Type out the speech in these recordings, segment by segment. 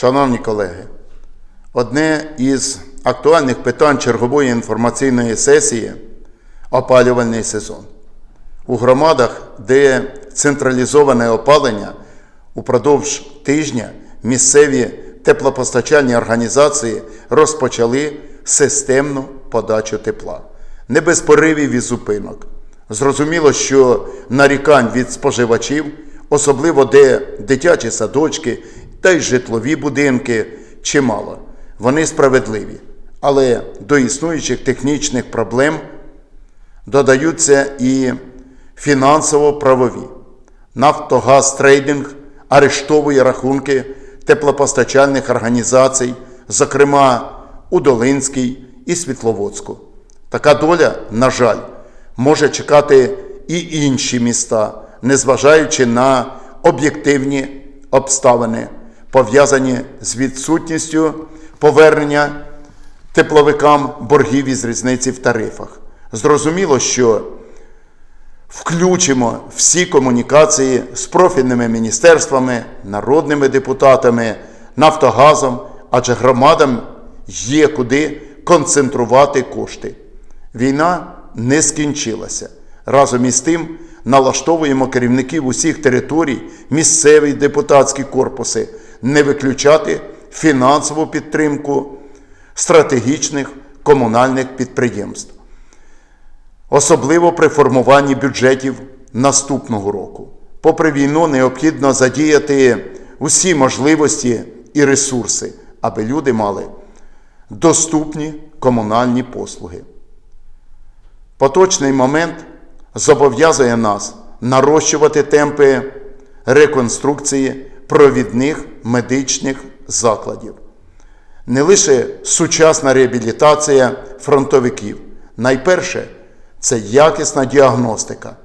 Шановні колеги, одне із актуальних питань чергової інформаційної сесії опалювальний сезон. У громадах, де централізоване опалення, упродовж тижня місцеві теплопостачальні організації розпочали системну подачу тепла, не без поривів і зупинок. Зрозуміло, що нарікань від споживачів, особливо де дитячі садочки та й житлові будинки, чимало. Вони справедливі. Але до існуючих технічних проблем додаються і фінансово-правові. Нафтогаз трейдинг арештовує рахунки теплопостачальних організацій, зокрема у Долинській і Світловодську. Така доля, на жаль, може чекати і інші міста, незважаючи на об'єктивні обставини, пов'язані з відсутністю повернення тепловикам боргів із різниці в тарифах. Зрозуміло, що включимо всі комунікації з профільними міністерствами, народними депутатами, Нафтогазом, адже громадам є куди концентрувати кошти. Війна не скінчилася. Разом із тим налаштовуємо керівників усіх територій, місцеві депутатські корпуси, не виключати фінансову підтримку стратегічних комунальних підприємств особливо при формуванні бюджетів наступного року. Попри війну, необхідно задіяти усі можливості і ресурси, аби люди мали доступні комунальні послуги. Поточний момент зобов'язує нас нарощувати темпи реконструкції провідних медичних закладів. Не лише сучасна реабілітація фронтовиків. Найперше це якісна діагностика,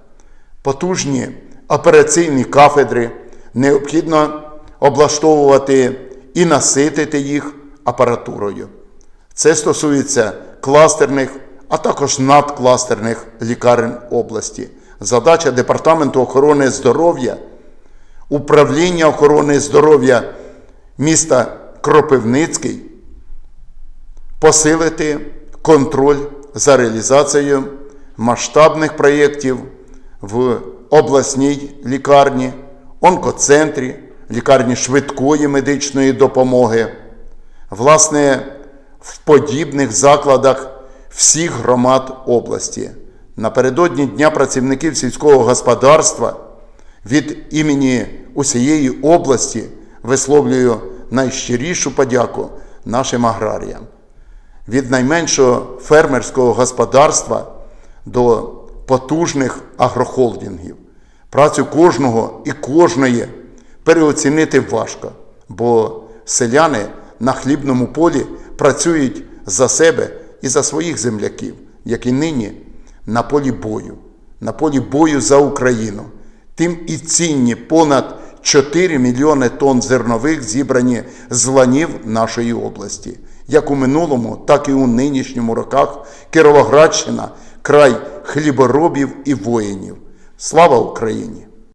потужні операційні кафедри, необхідно облаштовувати і наситити їх апаратурою. Це стосується кластерних, а також надкластерних лікарень області. Задача Департаменту охорони здоров'я, управління охорони здоров'я міста Кропивницький посилити контроль за реалізацією масштабних проєктів в обласній лікарні, онкоцентрі, лікарні швидкої медичної допомоги, власне, в подібних закладах всіх громад області. Напередодні Дня працівників сільського господарства від імені усієї області висловлюю найщирішу подяку нашим аграріям. Від найменшого фермерського господарства до потужних агрохолдингів. Працю кожного і кожної переоцінити важко, бо селяни на хлібному полі працюють за себе і за своїх земляків, як і нині на полі бою, на полі бою за Україну. Тим і цінні понад 4 мільйони тонн зернових зібрані з ланів нашої області. Як у минулому, так і у нинішньому роках Кіровоградщина край хліборобів і воїнів. Слава Україні!